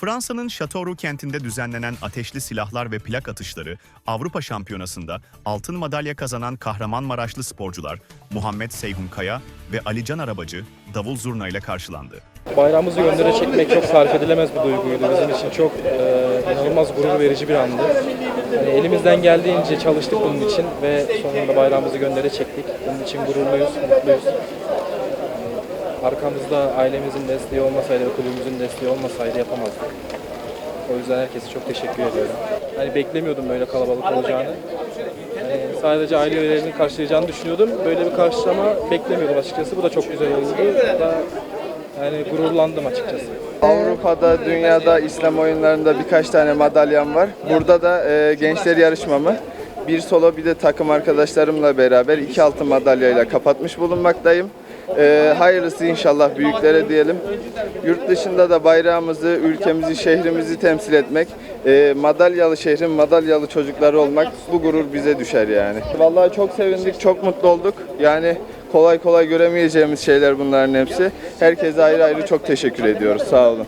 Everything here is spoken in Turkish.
Fransa'nın Châteauroux kentinde düzenlenen ateşli silahlar ve plak atışları Avrupa Şampiyonası'nda altın madalya kazanan Kahramanmaraşlı sporcular Muhammed Seyhun Kaya ve Alican Arabacı davul zurna ile karşılandı. Bayrağımızı göndere çekmek çok tarif edilemez bir duyguydu. Bizim için çok e, inanılmaz gurur verici bir andı. Yani elimizden geldiğince çalıştık bunun için ve sonunda bayrağımızı göndere çektik. Bunun için gururluyuz, mutluyuz. Arkamızda ailemizin desteği olmasaydı ve kulübümüzün desteği olmasaydı yapamazdık. O yüzden herkese çok teşekkür ediyorum. Hani beklemiyordum böyle kalabalık olacağını. Yani sadece aile üyelerinin karşılayacağını düşünüyordum. Böyle bir karşılama beklemiyordum açıkçası. Bu da çok güzel oldu. Da yani gururlandım açıkçası. Avrupa'da, dünyada, İslam oyunlarında birkaç tane madalyam var. Burada da e, gençler yarışmamı bir solo bir de takım arkadaşlarımla beraber iki altın madalyayla kapatmış bulunmaktayım. E, hayırlısı inşallah büyüklere diyelim. Yurt dışında da bayrağımızı, ülkemizi, şehrimizi temsil etmek, e, madalyalı şehrin madalyalı çocukları olmak bu gurur bize düşer yani. Vallahi çok sevindik, çok mutlu olduk. Yani kolay kolay göremeyeceğimiz şeyler bunların hepsi. Herkese ayrı ayrı çok teşekkür ediyoruz. Sağ olun.